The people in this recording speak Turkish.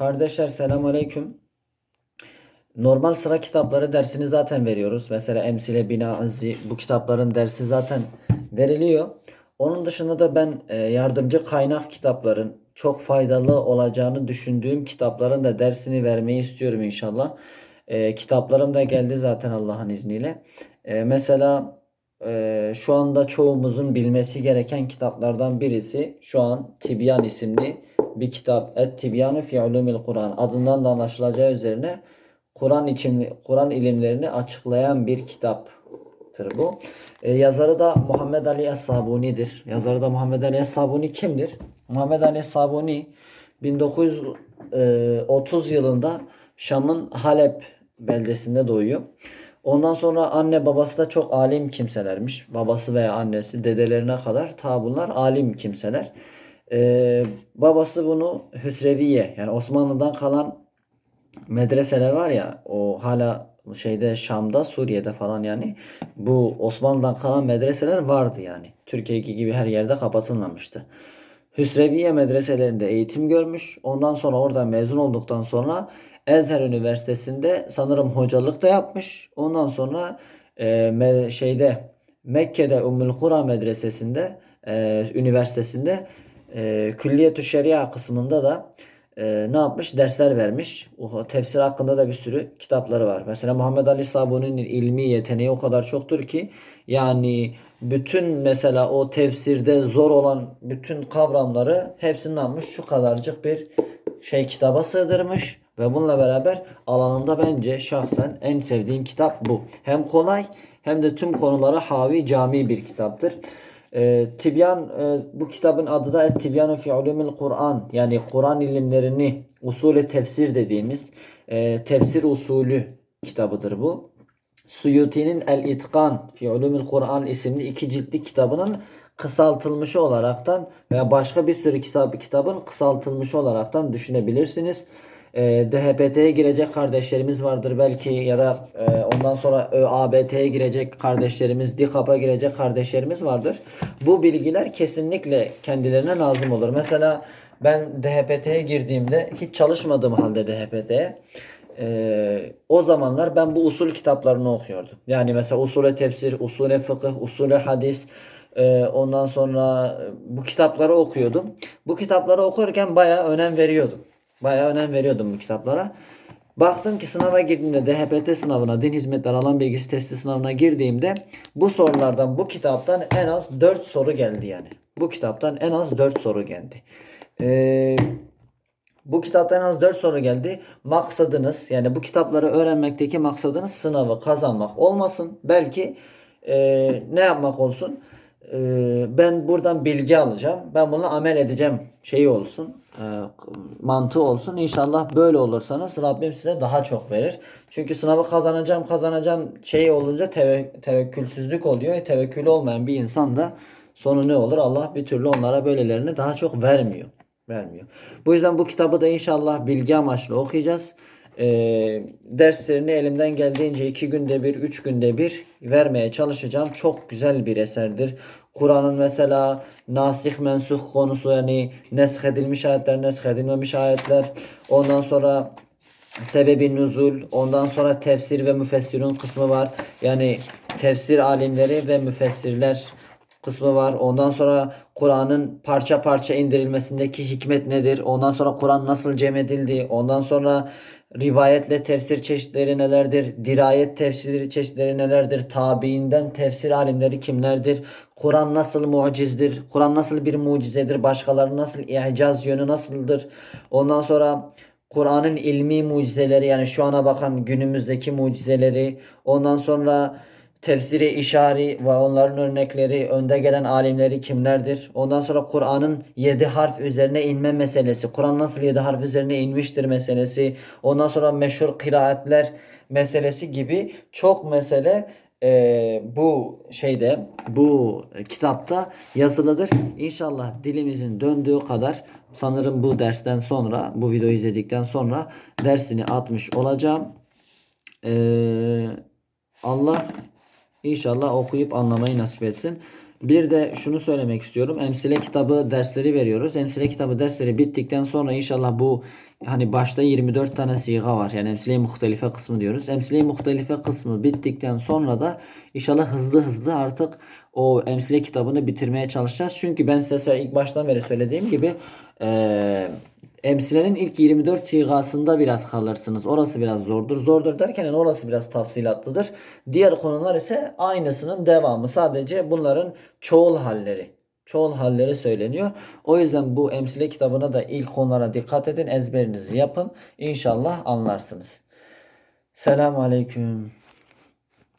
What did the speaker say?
Kardeşler selam aleyküm. Normal sıra kitapları dersini zaten veriyoruz. Mesela Emsile Bina Azzi bu kitapların dersi zaten veriliyor. Onun dışında da ben e, yardımcı kaynak kitapların çok faydalı olacağını düşündüğüm kitapların da dersini vermeyi istiyorum inşallah. E, kitaplarım da geldi zaten Allah'ın izniyle. E, mesela e, şu anda çoğumuzun bilmesi gereken kitaplardan birisi şu an Tibyan isimli bir kitap. Et Tibyanu fi Ulumil Kur'an adından da anlaşılacağı üzerine Kur'an için Kur'an ilimlerini açıklayan bir kitaptır bu. E, yazarı da Muhammed Ali Es-Sabuni'dir. Yazarı da Muhammed Ali Es-Sabuni kimdir? Muhammed Ali Es-Sabuni 1930 yılında Şam'ın Halep beldesinde doğuyor. Ondan sonra anne babası da çok alim kimselermiş. Babası veya annesi dedelerine kadar ta bunlar alim kimseler. Ee, babası bunu Hüsreviye yani Osmanlı'dan kalan medreseler var ya o hala şeyde Şam'da Suriye'de falan yani bu Osmanlı'dan kalan medreseler vardı yani. Türkiye'deki gibi her yerde kapatılmamıştı. Hüsreviye medreselerinde eğitim görmüş. Ondan sonra oradan mezun olduktan sonra Ezher Üniversitesi'nde sanırım hocalık da yapmış. Ondan sonra e, şeyde Mekke'de Ümmül Kura Medresesi'nde e, üniversitesinde e, Külliyetü Şeria kısmında da e, ne yapmış? Dersler vermiş. O tefsir hakkında da bir sürü kitapları var. Mesela Muhammed Ali Sabuni'nin ilmi yeteneği o kadar çoktur ki yani bütün mesela o tefsirde zor olan bütün kavramları hepsini ne yapmış? Şu kadarcık bir şey kitaba sığdırmış ve bununla beraber alanında bence şahsen en sevdiğim kitap bu. Hem kolay hem de tüm konulara havi cami bir kitaptır. E, Tibyan e, bu kitabın adı da Tibyanu fi ulumil Kur'an yani Kur'an ilimlerini usulü tefsir dediğimiz e, tefsir usulü kitabıdır bu. Suyuti'nin El İtkan fi ulumil Kur'an isimli iki ciltli kitabının kısaltılmışı olaraktan veya başka bir sürü kitap, kitabın kısaltılmışı olaraktan düşünebilirsiniz. E, DHPT'ye girecek kardeşlerimiz vardır belki ya da e, ondan sonra ÖABT'ye girecek kardeşlerimiz, DİKAP'a girecek kardeşlerimiz vardır. Bu bilgiler kesinlikle kendilerine lazım olur. Mesela ben DHPT'ye girdiğimde hiç çalışmadığım halde DHPT'ye ee, o zamanlar ben bu usul kitaplarını okuyordum. Yani mesela usule tefsir, usule fıkıh, usule hadis, e, ondan sonra bu kitapları okuyordum. Bu kitapları okurken bayağı önem veriyordum. Bayağı önem veriyordum bu kitaplara. Baktım ki sınava girdiğimde DHPT sınavına, din hizmetleri alan bilgisi testi sınavına girdiğimde bu sorulardan, bu kitaptan en az 4 soru geldi yani. Bu kitaptan en az 4 soru geldi. Eee bu kitaptan en az 4 soru geldi. Maksadınız yani bu kitapları öğrenmekteki maksadınız sınavı kazanmak olmasın. Belki e, ne yapmak olsun? E, ben buradan bilgi alacağım. Ben bunu amel edeceğim şeyi olsun. E, mantığı olsun. İnşallah böyle olursanız Rabbim size daha çok verir. Çünkü sınavı kazanacağım kazanacağım şey olunca teve- tevekkülsüzlük oluyor. E, olmayan bir insan da sonu ne olur? Allah bir türlü onlara böylelerini daha çok vermiyor vermiyor. Bu yüzden bu kitabı da inşallah bilgi amaçlı okuyacağız. Ee, derslerini elimden geldiğince iki günde bir, üç günde bir vermeye çalışacağım. Çok güzel bir eserdir. Kur'an'ın mesela nasih mensuh konusu yani nesk edilmiş ayetler, nesk edilmemiş ayetler. Ondan sonra sebebi nüzul, ondan sonra tefsir ve müfessirun kısmı var. Yani tefsir alimleri ve müfessirler kısmı var. Ondan sonra Kur'an'ın parça parça indirilmesindeki hikmet nedir? Ondan sonra Kur'an nasıl cem edildi? Ondan sonra rivayetle tefsir çeşitleri nelerdir? Dirayet tefsiri çeşitleri nelerdir? Tabiinden tefsir alimleri kimlerdir? Kur'an nasıl mucizdir? Kur'an nasıl bir mucizedir? Başkaları nasıl i'caz yönü nasıldır? Ondan sonra Kur'an'ın ilmi mucizeleri yani şu ana bakan günümüzdeki mucizeleri ondan sonra tefsiri işari ve onların örnekleri, önde gelen alimleri kimlerdir? Ondan sonra Kur'an'ın 7 harf üzerine inme meselesi, Kur'an nasıl 7 harf üzerine inmiştir meselesi, ondan sonra meşhur kıraatler meselesi gibi çok mesele e, bu şeyde, bu kitapta yazılıdır. İnşallah dilimizin döndüğü kadar sanırım bu dersten sonra, bu videoyu izledikten sonra dersini atmış olacağım. Eee Allah İnşallah okuyup anlamayı nasip etsin. Bir de şunu söylemek istiyorum. Emsile kitabı dersleri veriyoruz. Emsile kitabı dersleri bittikten sonra inşallah bu hani başta 24 tane siga var. Yani emsile-i muhtelife kısmı diyoruz. Emsile-i muhtelife kısmı bittikten sonra da inşallah hızlı hızlı artık o emsile kitabını bitirmeye çalışacağız. Çünkü ben size ilk baştan beri söylediğim gibi eee Emsilenin ilk 24 sigasında biraz kalırsınız. Orası biraz zordur. Zordur derken yani orası biraz tafsilatlıdır. Diğer konular ise aynısının devamı. Sadece bunların çoğul halleri. Çoğul halleri söyleniyor. O yüzden bu emsile kitabına da ilk konulara dikkat edin. Ezberinizi yapın. İnşallah anlarsınız. Selamun Aleyküm.